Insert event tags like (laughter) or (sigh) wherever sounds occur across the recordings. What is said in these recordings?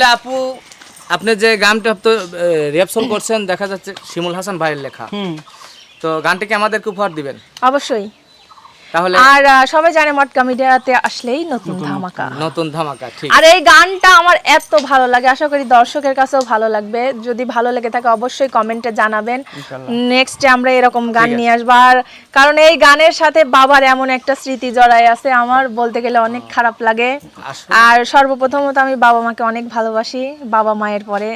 আসলে আপু আপনি যে গানটা তো রিহার্সাল করছেন দেখা যাচ্ছে শিমুল হাসান ভাইয়ের লেখা। তো তো গানটিকে আমাদেরকে উপহার দিবেন? অবশ্যই। তাহলে আর সবাই জানে মটকা মিডিয়াতে আসলেই নতুন ধামাকা। নতুন। ধামাকা ঠিক। আর এই গানটা আমার এত ভালো লাগে আশা করি দর্শকের কাছেও ভালো লাগবে। যদি ভালো লেগে থাকে অবশ্যই কমেন্টে জানাবেন। নেক্সটে আমরা এরকম গান নিয়ে আসব। আর কারণ এই গানের সাথে বাবার এমন একটা স্মৃতি জড়াই আছে আমার বলতে গেলে অনেক খারাপ লাগে। আর সর্বপ্রথমত আমি বাবা মাকে অনেক ভালোবাসি বাবা মায়ের পরে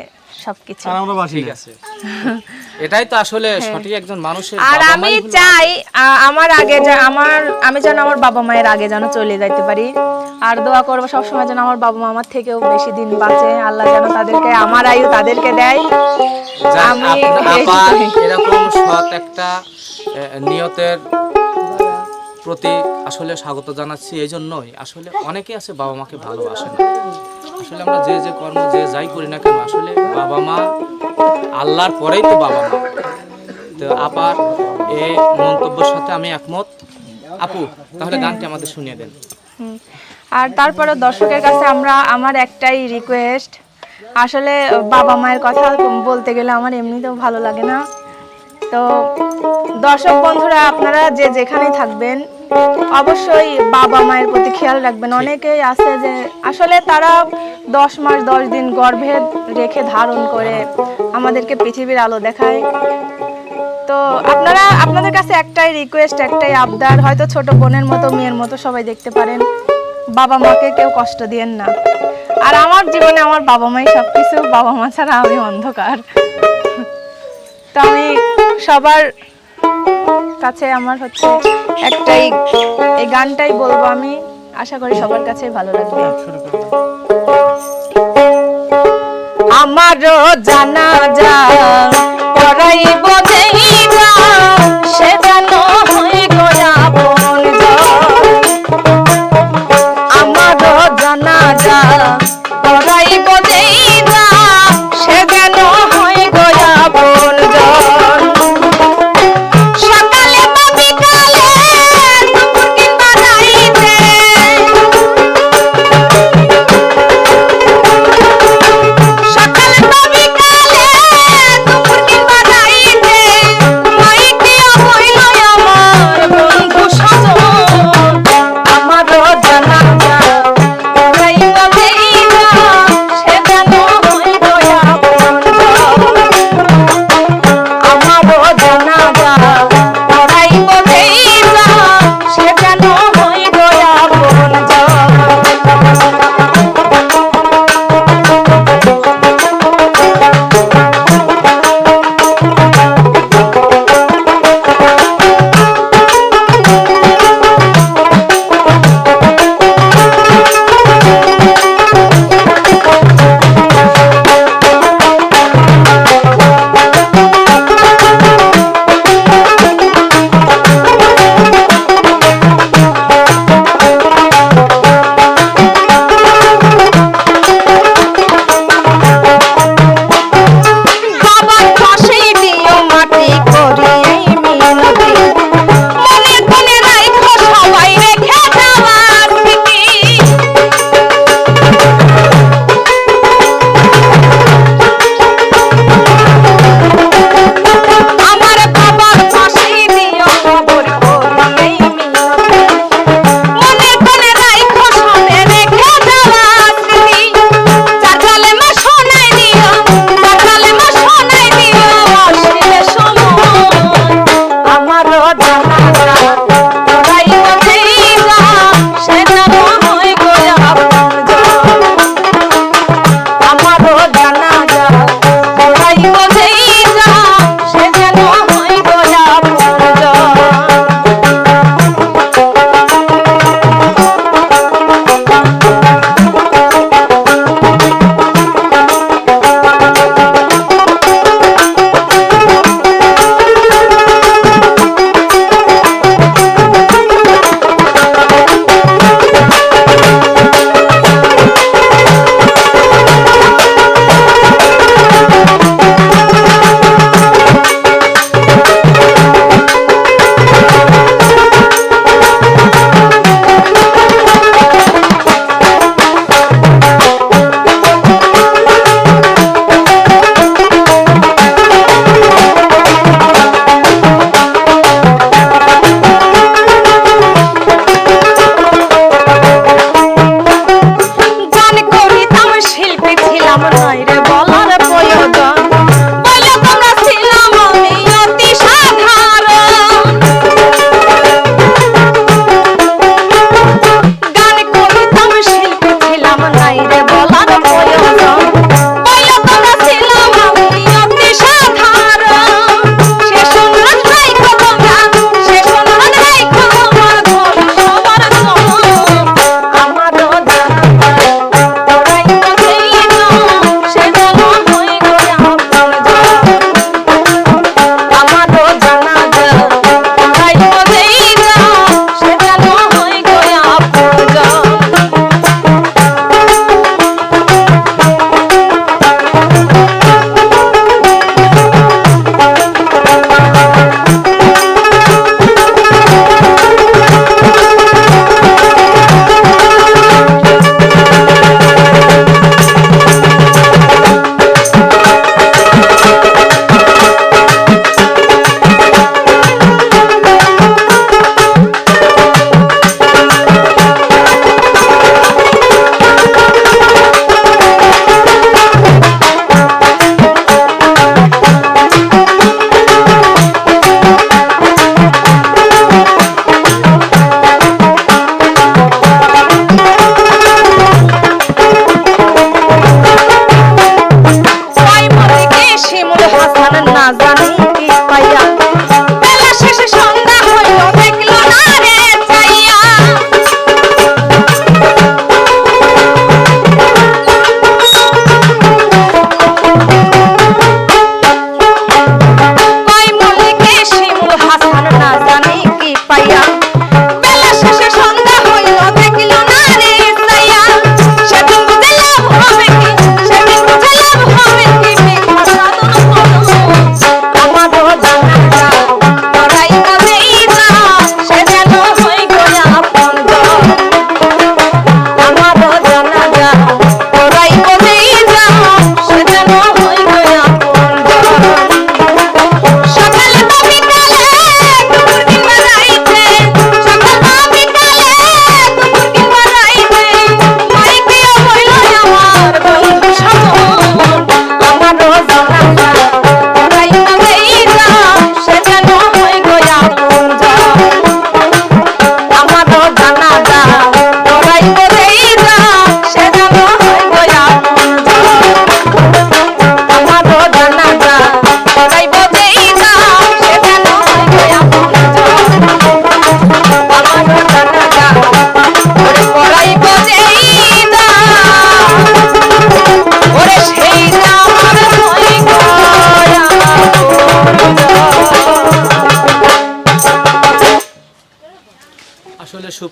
সবকিছু। আমরা ঠিক আছে। (laughs) এটাই তো আসলে সঠিক একজন মানুষের আর আমি চাই আমার আগে যে আমার আমি যেন আমার বাবা মায়ের আগে যেন চলে যাইতে পারি। আর দোয়া করব সবসময় যেন আমার বাবা মা আমার থেকেও বেশি দিন বাঁচে। আল্লাহ যেন তাদেরকে আমার আয়ু তাদেরকে দেয়। আমি এরকম সৎ একটা নিয়তের প্রতি আসলে স্বাগত জানাচ্ছি এই জন্যই। আসলে অনেকে আছে বাবা মাকে ভালোবাসে না। আসলে আমরা যে যে কর্ম যে যাই করি না কেন আসলে বাবা মা আল্লাহর পরেই তো বাবা মা। তো আপার এই মন্তব্যের সাথে আমি একমত। আপু তাহলে গানটি আমাদের শুনিয়ে দেন। আর তারপরে দর্শকের কাছে আমরা আমার একটাই রিকোয়েস্ট আসলে বাবা মায়ের কথা বলতে গেলে আমার এমনিতেও ভালো লাগে না। তো দর্শক বন্ধুরা আপনারা যে যেখানেই থাকবেন অবশ্যই বাবা মায়ের প্রতি খেয়াল রাখবেন। অনেকেই আছে যে আসলে তারা দশ মাস, দশ দিন গর্ভে রেখে ধারণ করে আমাদেরকে পৃথিবীর আলো দেখায়। তো আপনারা, আপনাদের কাছে একটাই রিকোয়েস্ট একটাই আবদার, হয়তো ছোট বোনের মতো, মেয়ের মতো সবাই দেখতে পারেন, বাবা মাকে কেউ কষ্ট দিয়েন না। আর আমার জীবনে আমার বাবা মাই সব কিছু বাবা মা ছাড়া আমি অন্ধকার। তো আমি সবার কাছে আমার হচ্ছে একটাই, এই গানটাই বলব আমি। আশা করি সবার কাছেই ভালো লাগবে। দাও। আমারও জানা যা পড়াইব দেইবা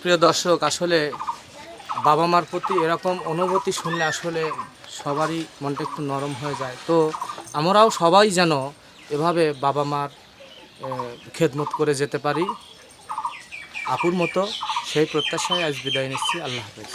সুপ্রিয় দর্শক, আসলে বাবা মার প্রতি এরকম অনুভূতি শুনলে আসলে সবারই মনটা একটু নরম হয়ে যায়। তো আমরাও সবাই যেন এভাবে বাবা মার খেদমত করে যেতে পারি। আপুর মতো সেই প্রত্যাশায় আজ বিদায় নিচ্ছি। আল্লাহ হাফেজ।